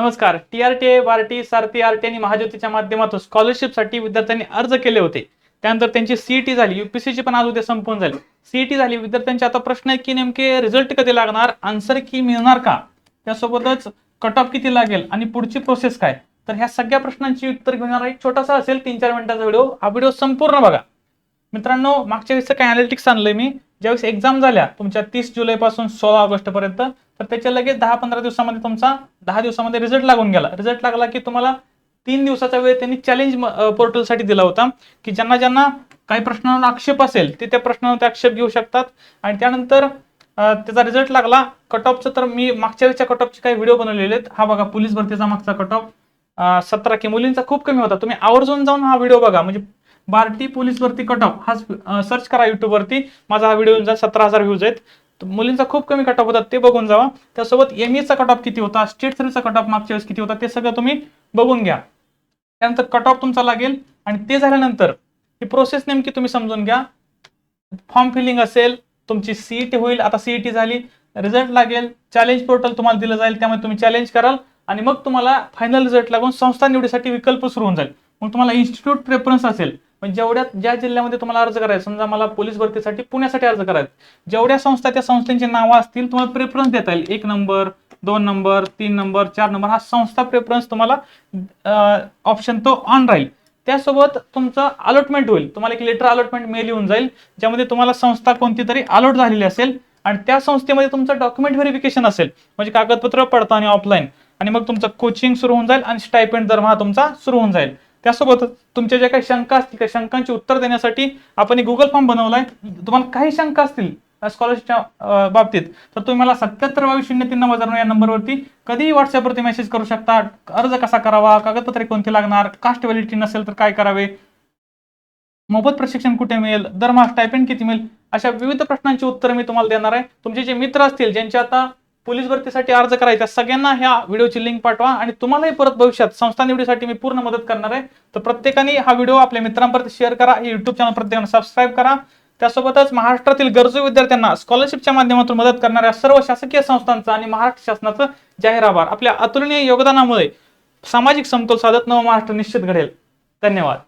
नमस्कार. T R T TRT BARTI Sarthi RT आणि महाज्योतीच्या माध्यमातून स्कॉलरशिपसाठी विद्यार्थ्यांनी अर्ज केले होते. त्यानंतर त्यांची सीईटी झाली युपीसीची पण आज उद्या संपून झाली सीईटी झाली विद्यार्थ्यांचे आता प्रश्न आहे की नेमके रिझल्ट कधी लागणार आन्सर की मिळणार का? त्यासोबतच कट ऑफ किती लागेल आणि पुढची प्रोसेस काय? तर ह्या सगळ्या प्रश्नांची उत्तर घेणारा एक छोटासा असेल तीन चार मिनिटाचा व्हिडिओ हा व्हिडिओ संपूर्ण बघा. मित्रांनो मागच्या वेळेस काय अनालिटिक्स आणलंय मी. ज्यावेळेस एक्झाम झाल्या तुमच्या तीस जुलैपासून सोळा ऑगस्टपर्यंत तर त्याच्या लगेच दहा पंधरा दिवसामध्ये तुमचा दहा दिवसामध्ये रिझल्ट लागून गेला. रिझल्ट लागला की तुम्हाला तीन दिवसाचा वेळ त्यांनी चॅलेंज पोर्टलसाठी दिला होता की ज्यांना ज्यांना काही प्रश्नांवर आक्षेप असेल ते त्या प्रश्नावर ते आक्षेप घेऊ शकतात. आणि त्यानंतर त्याचा रिझल्ट लागला. कट ऑफचं तर मी मागच्या वेळेच्या कट ऑफचे काही व्हिडिओ बनवलेले आहेत. हा बघा पोलीस भरतीचा मागचा कट ऑफ सतरा की मुलींचा खूप कमी होता. तुम्ही आवर्जून जाऊन हा व्हिडिओ बघा. म्हणजे बार्टी पोलीस वरती कट ऑफ हा सर्च करा YouTube वरती. माझा हा व्हिडिओ जा सतरा हजार व्ह्यूज आहेत. मुलींचा खूप कमी कट ऑफ होतात ते बघून जावा. त्यासोबत एम एचा कट ऑफ किती होता स्टेट थ्रीचा कट ऑफ मागच्या वेळेस किती होता ते सगळं तुम्ही बघून घ्या. त्यानंतर कट ऑफ तुमचा लागेल. आणि ते झाल्यानंतर ही प्रोसेस नेमकी तुम्ही समजून घ्या. फॉर्म फिलिंग असेल तुमची सीईटी होईल. आता सीईटी झाली रिझल्ट लागेल. चॅलेंज पोर्टल तुम्हाला दिलं जाईल त्यामुळे तुम्ही चॅलेंज कराल. आणि मग तुम्हाला फायनल रिझल्ट लागून संस्था निवडीसाठी विकल्प सुरू होऊन जाईल. मग तुम्हाला इन्स्टिट्यूट प्रेफरन्स असेल. पण जेवढ्या ज्या जिल्ह्यामध्ये तुम्हाला अर्ज करायचा समजा मला पोलीस भरतीसाठी पुण्यासाठी अर्ज करायचा जेवढ्या संस्था त्या संस्थांची नावं असतील तुम्हाला प्रेफरन्स देता येईल. एक नंबर दोन नंबर तीन नंबर चार नंबर हा संस्था प्रेफरन्स तुम्हाला ऑप्शन तो ऑन राहील. त्यासोबत तुमचं अलॉटमेंट होईल. तुम्हाला एक लेटर अलॉटमेंट मेल येऊन जाईल ज्यामध्ये तुम्हाला संस्था कोणती तरी अलॉट झालेली असेल आणि त्या संस्थेमध्ये तुमचं डॉक्युमेंट व्हेरिफिकेशन असेल. म्हणजे कागदपत्र पडताळणी ऑफलाईन आणि मग तुमचं कोचिंग सुरू होऊन जाईल आणि स्टायपेंड दरमहा तुमचा सुरू होऊन जाईल. त्यासोबत तुमच्या ज्या काही शंका असतील त्या शंकांची उत्तर देण्यासाठी आपण एक गुगल फॉर्म बनवलाय. तुम्हाला काही शंका असतील स्कॉलरशिपच्या बाबतीत तर तुम्ही मला सत्याहत्तर बावीस शून्य तीन नऊ हजार या नंबरवरती कधीही व्हॉट्सअपवरती मेसेज करू शकता. अर्ज कसा करावा कागदपत्रे कोणती लागणार कास्ट व्हॅलिडिटी नसेल तर काय करावे मोफत प्रशिक्षण कुठे मिळेल दरमहा स्टायपेंड किती मिळेल अशा विविध प्रश्नांची उत्तरं मी तुम्हाला देणार आहे. तुमचे जे मित्र असतील ज्यांचे आता पोलीस भरतीसाठी अर्ज करायचा सगळ्यांना ह्या व्हिडिओची लिंक पाठवा आणि तुम्हालाही परत भविष्यात संस्था निवडीसाठी मी पूर्ण मदत करणार आहे. तर प्रत्येकाने हा व्हिडिओ आपल्या मित्रांपर्यंत शेअर करा हे युट्यूब चॅनल प्रत्येकाने सबस्क्राईब करा. त्यासोबतच महाराष्ट्रातील गरजू विद्यार्थ्यांना स्कॉलरशिपच्या माध्यमातून मदत करणाऱ्या सर्व शासकीय संस्थांचं आणि महाराष्ट्र शासनाचं जाहीर आभार. आपल्या अतुलनीय योगदानामुळे सामाजिक समतोल साधत नव महाराष्ट्र निश्चित घडेल. धन्यवाद.